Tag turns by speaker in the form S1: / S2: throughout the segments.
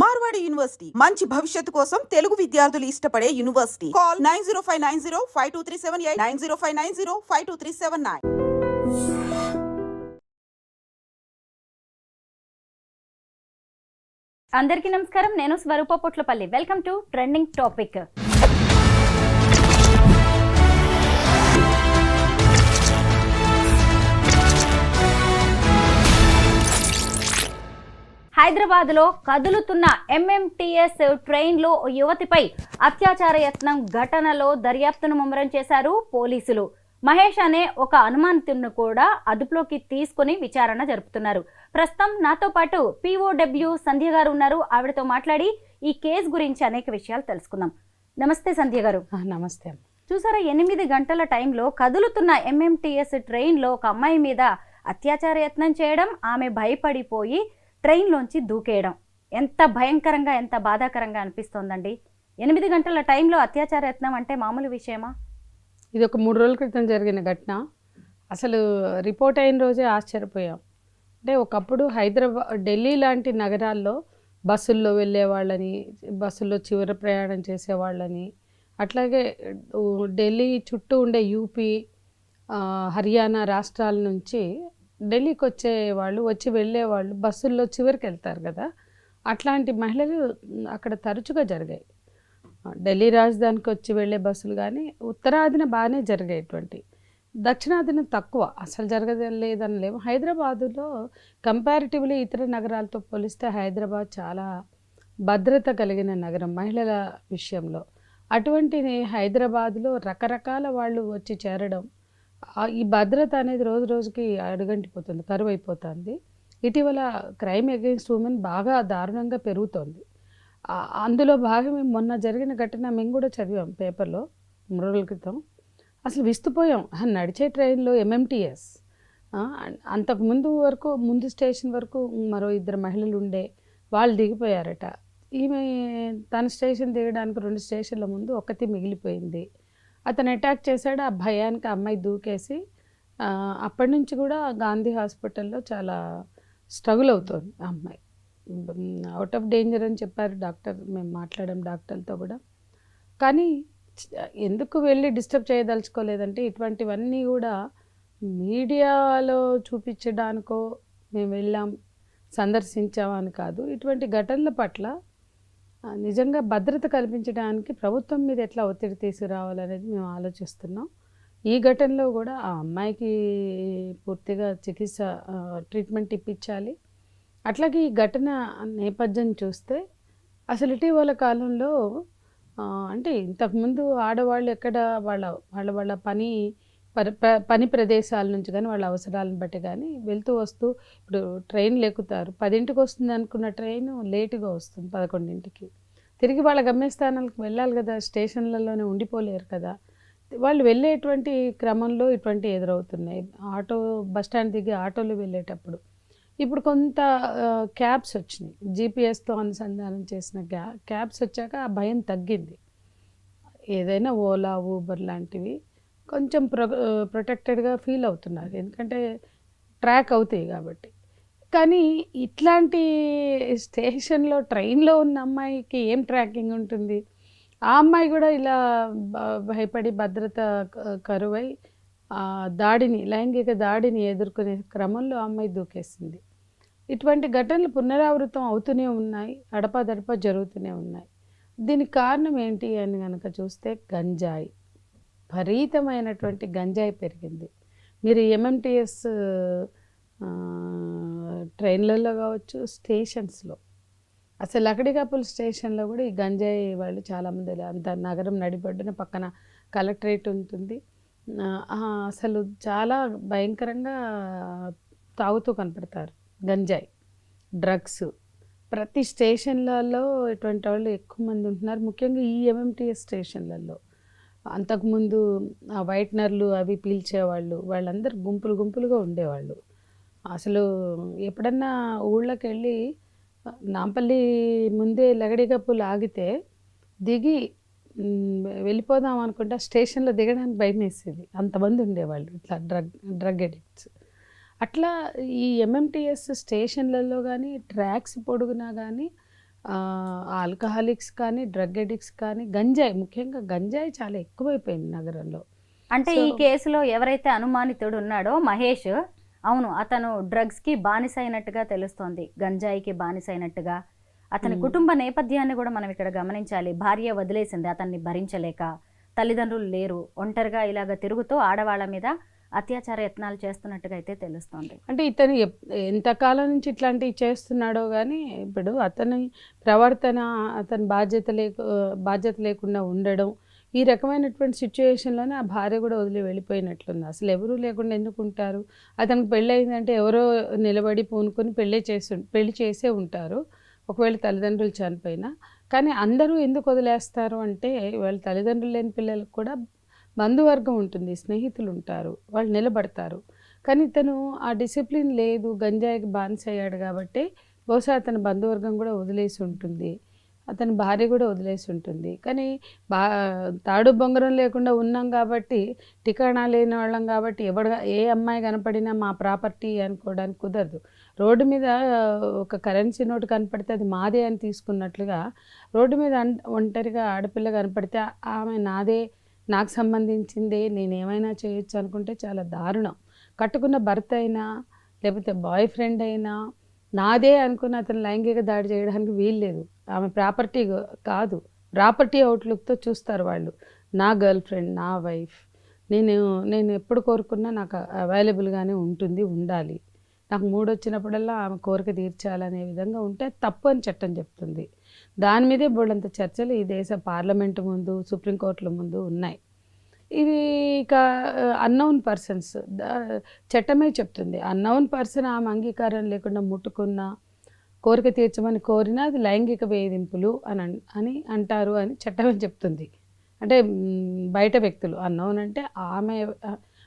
S1: Marwadi university. మంచి భవిష్యత్తు కోసం తెలుగు విద్యార్థులు ఇష్టపడే university. Call nine zero five nine zero five two three seven eight nine zero five nine zero five two three seven nine.
S2: అందరికీ నమస్కారం. నేను Swaroopa Potlapalli. Welcome to trending topic హైదరాబాద్లో కదులుతున్న ఎంఎంటీఎస్ ట్రైన్లో యువతిపై అత్యాచార యత్నం ఘటనలో దర్యాప్తును ముమ్మరం చేశారు పోలీసులు. మహేష్ అనే ఒక అనుమానితుడిని కూడా అదుపులోకి తీసుకుని విచారణ జరుపుతున్నారు. ప్రస్తుతం నాతో పాటు పీఓడబ్ల్యూ సంధ్య గారు ఉన్నారు. ఆవిడతో మాట్లాడి ఈ కేసు గురించి అనేక విషయాలు తెలుసుకుందాం. నమస్తే సంధ్య గారు.
S3: నమస్తే
S2: చూసారా ఎనిమిది గంటల టైంలో కదులుతున్న ఎంఎంటీఎస్ ట్రైన్లో ఒక అమ్మాయి మీద అత్యాచార యత్నం చేయడం ఆమె భయపడిపోయి ట్రైన్లోంచి దూకేయడం. ఎంత భయంకరంగా ఎంత బాధాకరంగా అనిపిస్తోందండి. ఎనిమిది గంటల టైంలో అత్యాచార యత్నం అంటే మామూలు విషయమా?
S3: ఇది ఒక మూడు రోజుల క్రితం జరిగిన ఘటన. అసలు రిపోర్ట్ అయిన రోజే ఆశ్చర్యపోయాం. అంటే ఒకప్పుడు హైదరాబాద్ ఢిల్లీ లాంటి నగరాల్లో బస్సుల్లో వెళ్ళే వాళ్ళని బస్సుల్లో చివరి ప్రయాణం చేసేవాళ్ళని అట్లాగే ఢిల్లీ చుట్టూ ఉండే యూపీ హర్యానా రాష్ట్రాల నుంచి ఢిల్లీకి వచ్చే వాళ్ళు వచ్చి వెళ్ళే వాళ్ళు బస్సుల్లో చివరికి వెళ్తారు కదా. అట్లాంటి మహిళలు అక్కడ తరచుగా జరిగాయి. ఢిల్లీ రాజధానికి వచ్చి వెళ్ళే బస్సులు కానీ ఉత్తరాదిన బాగానే జరిగేటువంటి. దక్షిణాదిన తక్కువ అసలు జరగలేదని లేవు హైదరాబాదులో కంపారిటివ్లీ ఇతర నగరాలతో పోలిస్తే హైదరాబాద్ చాలా భద్రత కలిగిన నగరం మహిళల విషయంలో. అటువంటి హైదరాబాద్లో రకరకాల వాళ్ళు వచ్చి చేరడం ఈ భద్రత అనేది రోజు రోజుకి అడుగంటిపోతుంది కరువు అయిపోతుంది ఇటీవల క్రైమ్ అగెయిన్స్ట్ ఉమెన్ బాగా దారుణంగా పెరుగుతోంది. అందులో భాగమే మొన్న జరిగిన ఘటన మేము కూడా చదివాం పేపర్లో మూడు రోజుల క్రితం. అసలు విస్తుపోయాం. నడిచే ట్రైన్లో ఎంఎంటీఎస్ అంతకు ముందు వరకు ముందు స్టేషన్ వరకు మరో ఇద్దరు మహిళలు ఉండే వాళ్ళు దిగిపోయారట. ఈమె తన స్టేషన్ దిగడానికి రెండు స్టేషన్ల ముందు ఒకటి మిగిలిపోయింది. అతను అటాక్ చేశాడు ఆ భయానికి ఆ అమ్మాయి దూకేసి అప్పటి నుంచి కూడా గాంధీ హాస్పిటల్లో చాలా స్ట్రగుల్ అవుతుంది ఆ అమ్మాయి. అవుట్ ఆఫ్ డేంజర్ అని చెప్పారు డాక్టర్ మేము మాట్లాడాం డాక్టర్లతో కూడా. కానీ ఎందుకు వెళ్ళి డిస్టర్బ్ చేయదలుచుకోలేదంటే ఇటువంటివన్నీ కూడా మీడియాలో చూపించడానికో మేము వెళ్ళాం సందర్శించామని కాదు. ఇటువంటి ఘటనల పట్ల నిజంగా భద్రత కల్పించడానికి ప్రభుత్వం మీద ఎట్లా ఒత్తిడి తీసుకురావాలనేది మేము ఆలోచిస్తున్నాం. ఈ ఘటనలో కూడా ఆ అమ్మాయికి పూర్తిగా చికిత్స ట్రీట్మెంట్ ఇప్పించాలి. అట్లాగే ఈ ఘటన నేపథ్యం చూస్తే అసలు ఇటీవల కాలంలో అంటే ఇంతకుముందు ఆడవాళ్ళు ఎక్కడ వాళ్ళ వాళ్ళ వాళ్ళ పని పని ప్రదేశాల నుంచి కానీ వాళ్ళ అవసరాలను బట్టి కానీ వెళ్తూ వస్తూ ఇప్పుడు ట్రైన్లు ఎక్కుతారు పదింటికి వస్తుంది అనుకున్న ట్రైన్ లేటుగా వస్తుంది పదకొండింటికి. తిరిగి వాళ్ళ గమ్యస్థానాలకు వెళ్ళాలి కదా స్టేషన్లలోనే ఉండిపోలేరు కదా. వాళ్ళు వెళ్ళేటువంటి క్రమంలో ఇటువంటి ఎదురవుతున్నాయి. ఆటో బస్ స్టాండ్ దిగి ఆటోలు వెళ్ళేటప్పుడు. ఇప్పుడు కొంత క్యాబ్స్ వచ్చినాయి. జీపీఎస్తో అనుసంధానం చేసిన క్యాబ్స్ వచ్చాక ఆ భయం తగ్గింది. ఏదైనా ఓలా ఊబర్ లాంటివి కొంచెం ప్రొ ప్రొటెక్టెడ్గా ఫీల్ అవుతున్నారు. ఎందుకంటే ట్రాక్ అవుతాయి కాబట్టి. కానీ ఇట్లాంటి స్టేషన్లో ట్రైన్లో ఉన్న అమ్మాయికి ఏం ట్రాకింగ్ ఉంటుంది? ఆ అమ్మాయి కూడా ఇలా భయపడి భద్రత కరువై దాడిని లైంగిక దాడిని ఎదుర్కొనే క్రమంలో అమ్మాయి దూకేసింది. ఇటువంటి ఘటనలు పునరావృతం అవుతూనే ఉన్నాయి. అడపాదడపా జరుగుతూనే ఉన్నాయి. దీనికి కారణం ఏంటి అని కనుక చూస్తే గంజాయి. విపరీతమైనటువంటి గంజాయి పెరిగింది. మీరు ఎంఎంటీఎస్ ట్రైన్లలో కావచ్చు స్టేషన్స్లో. అసలు లకడికాపుల్ స్టేషన్లో కూడా ఈ గంజాయి వాళ్ళు చాలామంది అంత నగరం నడిబడ్డున పక్కన కలెక్టరేట్ ఉంటుంది. అసలు చాలా భయంకరంగా తాగుతూ కనపడతారు గంజాయి డ్రగ్స్. ప్రతి స్టేషన్లలో ఇటువంటి వాళ్ళు ఎక్కువ మంది ఉంటున్నారు. ముఖ్యంగా ఈ ఎంఎంటీఎస్ స్టేషన్లలో. అంతకుముందు ఆ వైట్నర్లు అవి పీల్చేవాళ్ళు వాళ్ళందరూ గుంపులు గుంపులుగా ఉండేవాళ్ళు. అసలు ఎప్పుడన్నా ఊళ్ళకి వెళ్ళి నాంపల్లి ముందే లగడిగప్పు లాగితే దిగి వెళ్ళిపోదాం అనుకుంటే స్టేషన్లో దిగడానికి భయం వేసేది అంతమంది ఉండేవాళ్ళు ఇట్లా డ్రగ్ డ్రగ్ అడిక్ట్స్ అట్లా ఈ ఎంఎంటీఎస్ స్టేషన్లలో కానీ ట్రాక్స్ పొడుగునా కానీ ఆల్కహాలిక్స్ కానీ డ్రగ్ ఎడిక్ట్స్ కానీ గంజాయి ముఖ్యంగా గంజాయి చాలా ఎక్కువైపోయింది నగరంలో.
S2: అంటే ఈ కేసులో ఎవరైతే అనుమానితుడు ఉన్నాడో మహేష్ అవును అతను డ్రగ్స్కి బానిస అయినట్టుగా తెలుస్తోంది గంజాయికి బానిస అయినట్టుగా అతని. కుటుంబ నేపథ్యాన్ని కూడా మనం ఇక్కడ గమనించాలి. భార్య వదిలేసింది అతన్ని భరించలేక. తల్లిదండ్రులు లేరు. ఒంటరిగా ఇలాగ తిరుగుతూ ఆడవాళ్ళ మీద అత్యాచార యత్నాలు చేస్తున్నట్టుగా అయితే తెలుస్తోంది.
S3: అంటే ఇతను ఎంతకాలం నుంచి ఇట్లాంటివి చేస్తున్నాడో కానీ ఇప్పుడు అతని ప్రవర్తన అతని బాధ్యత లేక బాధ్యత లేకుండా ఉండడం ఈ రకమైనటువంటి సిచ్యువేషన్లోనే ఆ భార్య కూడా వదిలి వెళ్ళిపోయినట్లుంది. అసలు ఎవరూ లేకుండా ఎందుకు ఉంటారు? అతనికి పెళ్ళి అయిందంటే ఎవరో నిలబడి పూనుకొని పెళ్ళి చేసి పెళ్ళి చేసే ఉంటారు. ఒకవేళ తల్లిదండ్రులు చనిపోయినా. కానీ అందరూ ఎందుకు వదిలేస్తారు అంటే వాళ్ళ తల్లిదండ్రులు లేని పిల్లలకు కూడా బంధువర్గం ఉంటుంది స్నేహితులు ఉంటారు వాళ్ళు నిలబడతారు. కానీ ఇతను ఆ డిసిప్లిన్ లేదు గంజాయికి బానిస అయ్యాడు కాబట్టి బహుశా అతని బంధువర్గం కూడా వదిలేసి ఉంటుంది అతని భార్య కూడా వదిలేసి ఉంటుంది. కానీ బా తాడు బొంగరం లేకుండా ఉన్నాం కాబట్టి టికాణా లేని వాళ్ళం కాబట్టి ఎవడ ఏ అమ్మాయి కనపడినా మా ప్రాపర్టీ అనుకోవడానికి కుదరదు. రోడ్డు మీద ఒక కరెన్సీ నోటు కనపడితే అది మాదే అని తీసుకున్నట్లుగా రోడ్డు మీద అన్- ఒంటరిగా ఆడపిల్ల కనపడితే ఆమె నాదే నాకు సంబంధించిందే నేను ఏమైనా చేయొచ్చు అనుకుంటే చాలా దారుణం. కట్టుకున్న భర్త అయినా లేకపోతే బాయ్ ఫ్రెండ్ అయినా నాదే అనుకుని అతను లైంగిక దాడి చేయడానికి వీల్లేదు. ఆమె ప్రాపర్టీ కాదు. ప్రాపర్టీ అవుట్లుక్తో చూస్తారు వాళ్ళు. నా గర్ల్ ఫ్రెండ్ నా వైఫ్. నేను నేను ఎప్పుడు కోరుకున్నా నాకు అవైలబుల్గానే ఉంటుంది ఉండాలి. నాకు మూడు వచ్చినప్పుడల్లా ఆమె కోరిక తీర్చాలనే విధంగా ఉంటే తప్పు అని చట్టం చెప్తుంది. దాని మీదే బోళ్ళంత చర్చలు ఈ దేశ పార్లమెంటు ముందు సుప్రీంకోర్టుల ముందు ఉన్నాయి. ఇవి ఇక అన్నౌన్ పర్సన్స్ చట్టమే చెప్తుంది. అన్నౌన్ పర్సన్ ఆమె అంగీకారం లేకుండా ముట్టుకున్న కోరిక తీర్చమని కోరినా అది లైంగిక వేధింపులు అని అని అంటారు అని చట్టమే చెప్తుంది. అంటే బయట వ్యక్తులు. అన్నౌన్ అంటే ఆమె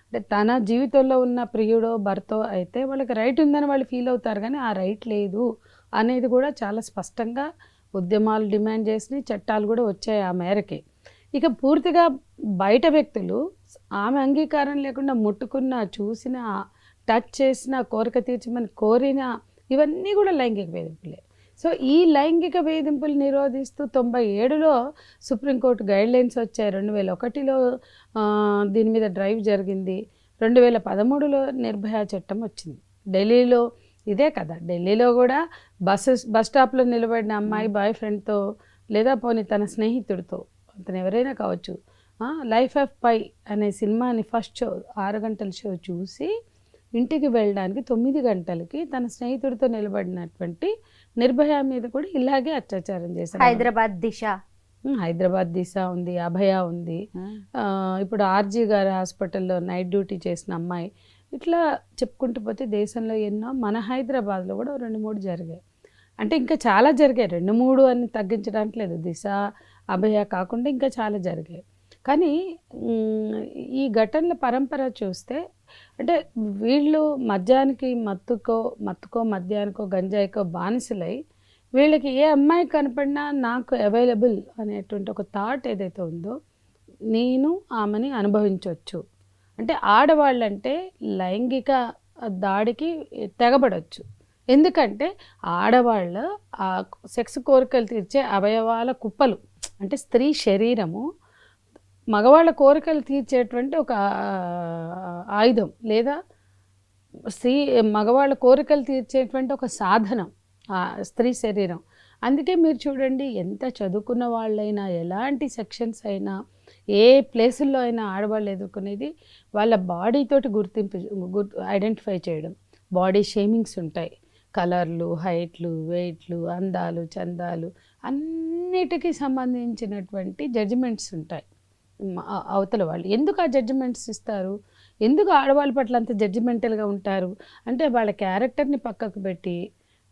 S3: అంటే తన జీవితంలో ఉన్న ప్రియుడో భర్తో అయితే వాళ్ళకి రైట్ ఉందని వాళ్ళు ఫీల్ అవుతారు. కానీ ఆ రైట్ లేదు అనేది కూడా చాలా స్పష్టంగా ఉద్యమాలు డిమాండ్ చేసినాయి చట్టాలు కూడా వచ్చాయి ఆ మేరకి. ఇక పూర్తిగా బయట వ్యక్తులు ఆమె అంగీకారం లేకుండా ముట్టుకున్న చూసిన టచ్ చేసిన కోరిక తీర్చమని కోరిన ఇవన్నీ కూడా లైంగిక వేధింపులే. సో ఈ లైంగిక వేధింపులు నిరోధిస్తూ తొంభై ఏడులో సుప్రీంకోర్టు గైడ్లైన్స్ వచ్చాయి. రెండు వేల ఒకటిలో దీని మీద డ్రైవ్ జరిగింది. రెండు వేల పదమూడులో నిర్భయ చట్టం వచ్చింది. ఢిల్లీలో ఇదే కదా. ఢిల్లీలో కూడా బస్సు బస్ స్టాప్లో నిలబడిన అమ్మాయి బాయ్ ఫ్రెండ్తో లేదా పోనీ తన స్నేహితుడితో అతను ఎవరైనా కావచ్చు లైఫ్ ఆఫ్ పై అనే సినిమాని ఫస్ట్ షో ఆరు గంటల షో చూసి ఇంటికి వెళ్ళడానికి తొమ్మిది గంటలకి తన స్నేహితుడితో నిలబడినటువంటి నిర్భయ మీద కూడా ఇలాగే అత్యాచారం చేశారు
S2: హైదరాబాద్ దిశ.
S3: హైదరాబాద్ దిశ ఉంది అభయ ఉంది. ఇప్పుడు ఆర్జీ గారి హాస్పిటల్లో నైట్ డ్యూటీ చేసిన అమ్మాయి ఇట్లా చెప్పుకుంటూ పోతే దేశంలో ఎన్నో మన హైదరాబాద్లో కూడా రెండు మూడు జరిగాయి. అంటే ఇంకా చాలా జరిగాయి. రెండు మూడు అని తగ్గించడానికి లేదు. దిశ అభయ కాకుండా ఇంకా చాలా జరిగాయి. కానీ ఈ ఘటనల పరంపర చూస్తే అంటే వీళ్ళు మద్యానికి మత్తుకో మత్తుకో మద్యానికో గంజాయికో బానిసలై వీళ్ళకి ఏ అమ్మాయి కనపడినా నాకు అవైలబుల్ అనేటువంటి ఒక థాట్ ఏదైతే ఉందో నేను ఆమెని అనుభవించవచ్చు అంటే ఆడవాళ్ళంటే లైంగిక దాడికి తెగబడవచ్చు ఎందుకంటే ఆడవాళ్ళ ఆ సెక్స్ కోరికలు తీర్చే అవయవాల కుప్పలు అంటే స్త్రీ శరీరము మగవాళ్ళ కోరికలు తీర్చేటువంటి ఒక ఆయుధం లేదా స్త్రీ మగవాళ్ళ కోరికలు తీర్చేటువంటి ఒక సాధనం స్త్రీ శరీరం. అందుకే మీరు చూడండి ఎంత చదువుకున్న వాళ్ళైనా ఎలాంటి సెక్షన్స్ అయినా ఏ ప్లేసుల్లో అయినా ఆడవాళ్ళు ఎదుర్కొనేది వాళ్ళ బాడీతోటి గుర్తింపు గుర్తు ఐడెంటిఫై చేయడం. బాడీ షేమింగ్స్ ఉంటాయి. కలర్లు హైట్లు వెయిట్లు అందాలు చందాలు అన్నిటికీ సంబంధించినటువంటి జడ్జిమెంట్స్ ఉంటాయి. అవతల వాళ్ళు. ఎందుకు ఆ జడ్జిమెంట్స్ ఇస్తారు? ఎందుకు ఆడవాళ్ళ పట్ల అంత జడ్జిమెంటల్గా ఉంటారు? అంటే వాళ్ళ క్యారెక్టర్ని పక్కకు పెట్టి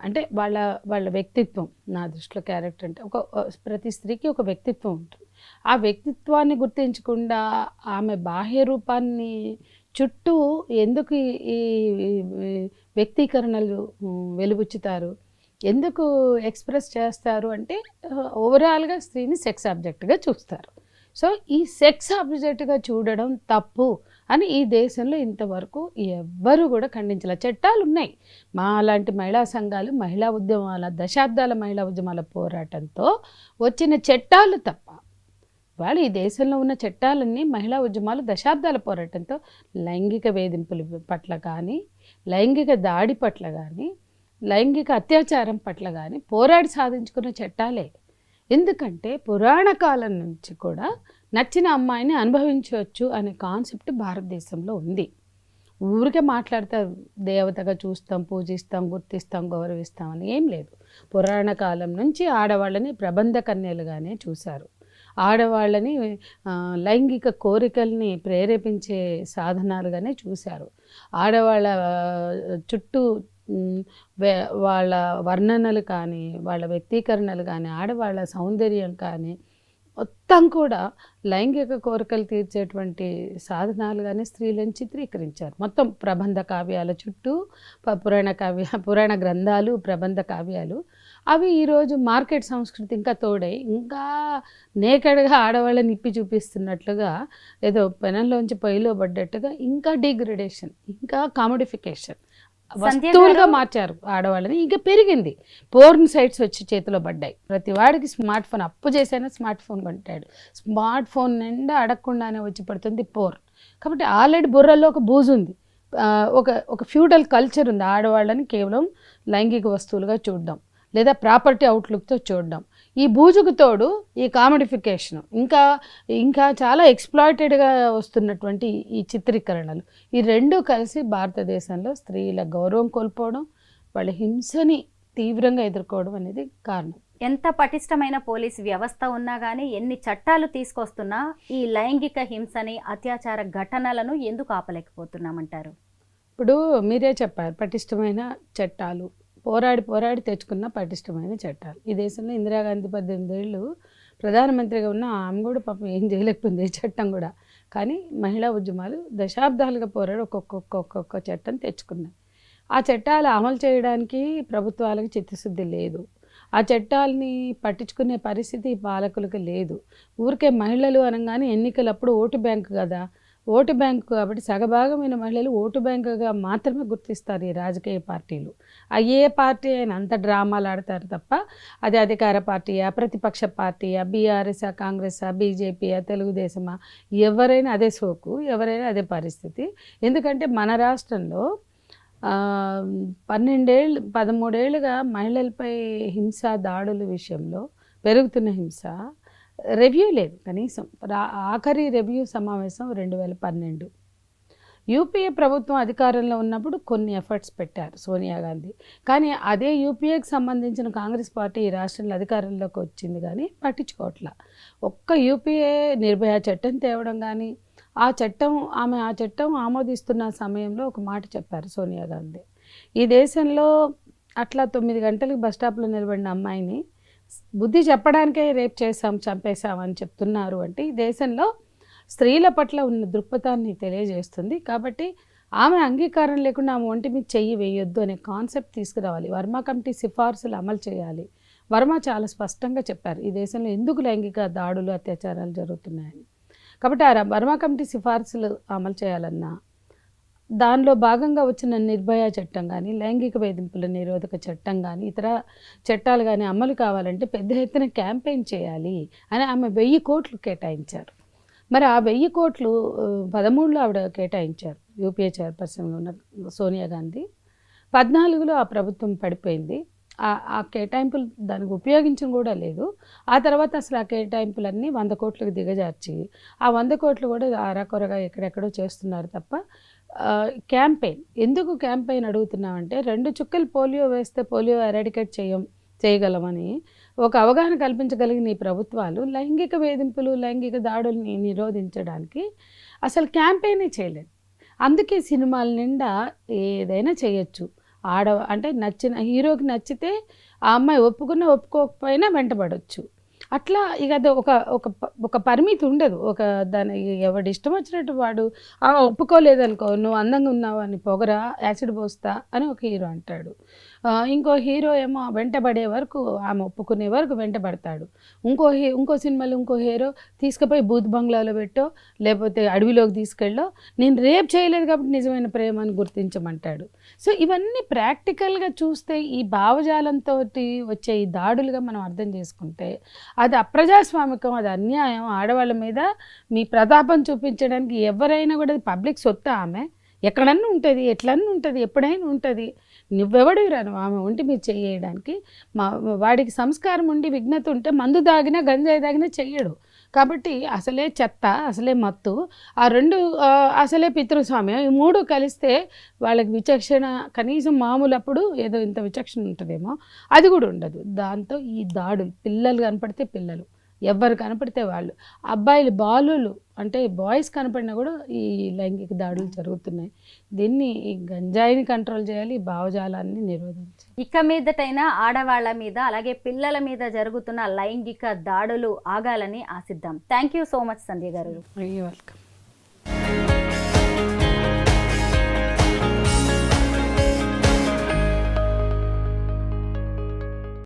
S3: అంటే వాళ్ళ వాళ్ళ వ్యక్తిత్వం నా దృష్టిలో క్యారెక్టర్ అంటే ఒక ప్రతి స్త్రీకి ఒక వ్యక్తిత్వం ఉంటుంది. ఆ వ్యక్తిత్వాన్ని గుర్తించకుండా ఆమె బాహ్య రూపాన్ని చుట్టూ ఎందుకు ఈ- వ్యక్తీకరణలు వెలుగుచ్చుతారు? వెలుబుచ్చుతారు ఎందుకు ఎక్స్ప్రెస్ చేస్తారు అంటే ఓవరాల్గా స్త్రీని సెక్స్ ఆబ్జెక్ట్గా చూస్తారు. సో ఈ సెక్స్ ఆబ్జెక్ట్గా చూడడం తప్పు. అని ఈ దేశంలో ఇంతవరకు ఎవ్వరూ కూడా ఖండించాల. చట్టాలు ఉన్నాయి మా లాంటి మహిళా సంఘాలు మహిళా ఉద్యమాల దశాబ్దాల మహిళా ఉద్యమాల పోరాటంతో వచ్చిన చట్టాలు తప్ప వాళ్ళు ఈ దేశంలో ఉన్న చట్టాలన్నీ మహిళా ఉద్యమాలు దశాబ్దాల పోరాటంతో లైంగిక వేధింపుల పట్ల కానీ లైంగిక దాడి పట్ల కానీ లైంగిక అత్యాచారం పట్ల కానీ పోరాడి సాధించుకున్న చట్టాలే. ఎందుకంటే పురాణ కాలం నుంచి కూడా నచ్చిన అమ్మాయిని అనుభవించవచ్చు అనే కాన్సెప్ట్ భారతదేశంలో ఉంది. ఊరికే మాట్లాడతారు దేవతగా చూస్తాం పూజిస్తాం గుర్తిస్తాం గౌరవిస్తాం అని ఏం లేదు. పురాణ కాలం నుంచి ఆడవాళ్ళని ప్రబంధ కన్యలుగానే చూశారు. ఆడవాళ్ళని లైంగిక కోరికల్ని ప్రేరేపించే సాధనాలుగానే చూశారు. ఆడవాళ్ళ చుట్టూ వాళ్ళ వర్ణనలు కానీ వాళ్ళ వ్యక్తీకరణలు కానీ ఆడవాళ్ళ సౌందర్యం కానీ మొత్తం కూడా లైంగిక కోరికలు తీర్చేటువంటి సాధనాలుగానే స్త్రీలను చిత్రీకరించారు. మొత్తం ప్రబంధ కావ్యాల చుట్టూ ప- పురాణ కావ్య పురాణ గ్రంథాలు ప్రబంధ కావ్యాలు. అవి ఈరోజు మార్కెట్ సంస్కృతి ఇంకా తోడై ఇంకా నేకడ్గా ఆడవాళ్ళని ఇప్పి చూపిస్తున్నట్లుగా ఏదో పెనంలోంచి పొయ్యిలో పడ్డట్టుగా ఇంకా డిగ్రేడేషన్ ఇంకా కామోడిఫికేషన్ వస్తువులుగా మార్చారు ఆడవాళ్ళని. ఇంకా పెరిగింది. పోర్న్ సైట్స్ వచ్చి చేతిలో పడ్డాయి. ప్రతి వాడికి స్మార్ట్ ఫోన్ అప్పు చేసైనా స్మార్ట్ ఫోన్ కొంటాడు. స్మార్ట్ ఫోన్ నిండా అడగకుండానే వచ్చి పడుతుంది పోర్న్. కాబట్టి ఆల్రెడీ బుర్రలో ఒక బూజు ఉంది. ఒక ఒక ఫ్యూడల్ కల్చర్ ఉంది. ఆడవాళ్ళని కేవలం లైంగిక వస్తువులుగా చూడడం. లేదా ప్రాపర్టీ అవుట్లుక్తో చూడడం. ఈ బూజుకు తోడు ఈ కామెడిఫికేషన్. ఇంకా ఇంకా చాలా ఎక్స్ప్లాయిటెడ్గా వస్తున్నటువంటి ఈ చిత్రీకరణలు. ఈ రెండు కలిసి భారతదేశంలో స్త్రీల గౌరవం కోల్పోవడం వాళ్ళ హింసని తీవ్రంగా ఎదుర్కోవడం అనేది కారణం.
S2: ఎంత పటిష్టమైన పోలీస్ వ్యవస్థ ఉన్నా కానీ ఎన్ని చట్టాలు తీసుకొస్తున్నా ఈ లైంగిక హింసని అత్యాచార ఘటనలను ఎందుకు ఆపలేకపోతున్నామంటారు?
S3: ఇప్పుడు మీరే చెప్పారు పటిష్టమైన చట్టాలు పోరాడి పోరాడి తెచ్చుకున్న పటిష్టమైన చట్టాలు. ఈ దేశంలో ఇందిరాగాంధీ పద్దెనిమిది ఏళ్ళు ప్రధానమంత్రిగా ఉన్న ఆమె కూడా పాపం ఏం చేయలేకపోయింది చట్టం కూడా. కానీ మహిళా ఉద్యమాలు దశాబ్దాలుగా పోరాడి ఒక్కొక్క ఒక్కొక్క చట్టం తెచ్చుకున్నాయి. ఆ చట్టాలు అమలు చేయడానికి ప్రభుత్వాలకు చిత్తశుద్ధి లేదు. ఆ చట్టాలని పట్టించుకునే పరిస్థితి పాలకులకు లేదు. ఊరికే మహిళలు అనగానే ఎన్నికలప్పుడు ఓటు బ్యాంకు కదా. ఓటు బ్యాంకు కాబట్టి సగభాగమైన మహిళలు ఓటు బ్యాంకుగా మాత్రమే గుర్తిస్తారు ఈ రాజకీయ పార్టీలు. ఆ ఏ పార్టీ అయినా అంత డ్రామాలు ఆడతారు తప్ప అది అధికార పార్టీయా ప్రతిపక్ష పార్టీయా బీఆర్ఎస్ఆ కాంగ్రెసా బీజేపీయా తెలుగుదేశమా ఎవరైనా అదే సోకు ఎవరైనా అదే పరిస్థితి. ఎందుకంటే మన రాష్ట్రంలో పన్నెండేళ్ళు పదమూడేళ్ళుగా మహిళలపై హింస దాడుల విషయంలో పెరుగుతున్న హింస రివ్యూ లేదు కనీసం. ఆఖరి రివ్యూ సమావేశం రెండు వేల పన్నెండు. యూపీఏ ప్రభుత్వం అధికారంలో ఉన్నప్పుడు కొన్ని ఎఫర్ట్స్ పెట్టారు సోనియా గాంధీ. కానీ అదే యూపీఏకి సంబంధించిన కాంగ్రెస్ పార్టీ ఈ రాష్ట్రంలో అధికారంలోకి వచ్చింది కానీ పట్టించుకోవట్లా. ఒక్క యూపీఏ నిర్భయ చట్టం తేవడం కానీ ఆ చట్టం ఆమె ఆ చట్టం ఆమోదిస్తున్న సమయంలో ఒక మాట చెప్పారు సోనియా గాంధీ. ఈ దేశంలో అట్లా తొమ్మిది గంటలకు బస్టాప్లో నిలబడిన అమ్మాయిని బుద్ధి చెప్పడానికే రేప్ చేసాం చంపేశాం అని చెప్తున్నారు అంటే ఈ దేశంలో స్త్రీల పట్ల ఉన్న దృక్పథాన్ని తెలియజేస్తుంది. కాబట్టి ఆమె అంగీకారం లేకుండా ఆమె ఒంటి మీద చెయ్యి వేయొద్దు అనే కాన్సెప్ట్ తీసుకురావాలి. వర్మ కమిటీ సిఫార్సులు అమలు చేయాలి. వర్మ చాలా స్పష్టంగా చెప్పారు ఈ దేశంలో ఎందుకు లైంగిక దాడులు అత్యాచారాలు జరుగుతున్నాయని. కాబట్టి ఆ వర్మ కమిటీ సిఫార్సులు అమలు చేయాలన్నా దానిలో భాగంగా వచ్చిన నిర్భయ చట్టం కానీ లైంగిక వేధింపుల నిరోధక చట్టం కానీ ఇతర చట్టాలు కానీ అమలు కావాలంటే పెద్ద ఎత్తున క్యాంపెయిన్ చేయాలి అని ఆమె వెయ్యి కోట్లు కేటాయించారు. మరి ఆ వెయ్యి కోట్లు పదమూడులో ఆవిడ కేటాయించారు. యూపీఏ చైర్పర్సన్గా ఉన్న సోనియా గాంధీ. పద్నాలుగులో ఆ ప్రభుత్వం పడిపోయింది. ఆ- కేటాయింపులు దానికి ఉపయోగించడం కూడా లేదు. ఆ తర్వాత అసలు ఆ కేటాయింపులన్నీ వంద కోట్లకు దిగజార్చి ఆ వంద కోట్లు కూడా ఆరాకొరగా ఎక్కడెక్కడో చేస్తున్నారు తప్ప క్యాంపెయిన్. ఎందుకు క్యాంపెయిన్ అడుగుతున్నామంటే రెండు చుక్కలు పోలియో వేస్తే పోలియో ఎరాడికేట్ చేయం చేయగలమని ఒక అవగాహన కల్పించగలిగిన ఈ ప్రభుత్వాలు లైంగిక వేధింపులు లైంగిక దాడుల్ని నిరోధించడానికి అసలు క్యాంపెయినే చేయలేదు. అందుకే సినిమాల నిండా ఏదైనా చేయొచ్చు. ఆడ అంటే నచ్చిన హీరోకి నచ్చితే ఆ అమ్మాయి ఒప్పుకున్నా ఒప్పుకోకపోయినా వెంటబడవచ్చు అట్లా ఇక అది ఒక ఒక ఒక పరిమితి ఉండదు. ఒక దాని ఎవడి ఇష్టం వచ్చినట్టు వాడు "ఆ, ఒప్పుకోలేదనుకో నువ్వు అందంగా ఉన్నావు అని పొగరా యాసిడ్ పోస్తా అని ఒక హీరో అంటాడు. ఇంకో హీరో ఏమో వెంటబడే వరకు ఆమె ఒప్పుకునే వరకు వెంటబడతాడు. ఇంకో హీ ఇంకో సినిమాలో ఇంకో హీరో తీసుకుపోయి బూత్ బంగ్లాలో పెట్టో లేకపోతే అడవిలోకి తీసుకెళ్ళో నేను రేప్ చేయలేదు కాబట్టి నిజమైన ప్రేమ అని గుర్తించమంటాడు. సో ఇవన్నీ ప్రాక్టికల్గా చూస్తే ఈ భావజాలంతో వచ్చే ఈ దాడులుగా మనం అర్థం చేసుకుంటే అది అప్రజాస్వామికం అది అన్యాయం. ఆడవాళ్ళ మీద మీ ప్రతాపం చూపించడానికి ఎవరైనా కూడా పబ్లిక్ సొత్తా ఆమె. ఎక్కడన్నా ఉంటుంది ఎట్లన్నా ఉంటుంది ఎప్పుడైనా ఉంటుంది. నువ్వెవడురాను ఆమె ఒంటి మీరు చేయడానికి మా వాడికి సంస్కారం ఉండి విఘ్నత ఉంటే మందు తాగినా గంజాయి తాగినా చెయ్యడు. కాబట్టి అసలే చెత్త అసలే మత్తు. ఆ రెండు అసలే పితృస్వామ్యం. ఈ మూడు కలిస్తే వాళ్ళకి విచక్షణ కనీసం మామూలు అప్పుడు ఏదో ఇంత విచక్షణ ఉంటుందేమో. అది కూడా ఉండదు. దాంతో ఈ దాడులు పిల్లలు కనపడితే పిల్లలు. ఎవరు కనపడితే వాళ్ళు. అబ్బాయిలు బాలులు అంటే బాయ్స్ కనపడినా కూడా ఈ లైంగిక దాడులు జరుగుతున్నాయి. దీన్ని ఈ గంజాయిని కంట్రోల్ చేయాలి ఈ భావజాలాన్ని నిరోధించాలి.
S2: ఇక మీదటైనా ఆడవాళ్ళ మీద అలాగే పిల్లల మీద జరుగుతున్న లైంగిక దాడులు ఆగాలని ఆశిద్దాం. Thank you so much Sandhya గారు.
S3: వెల్కమ్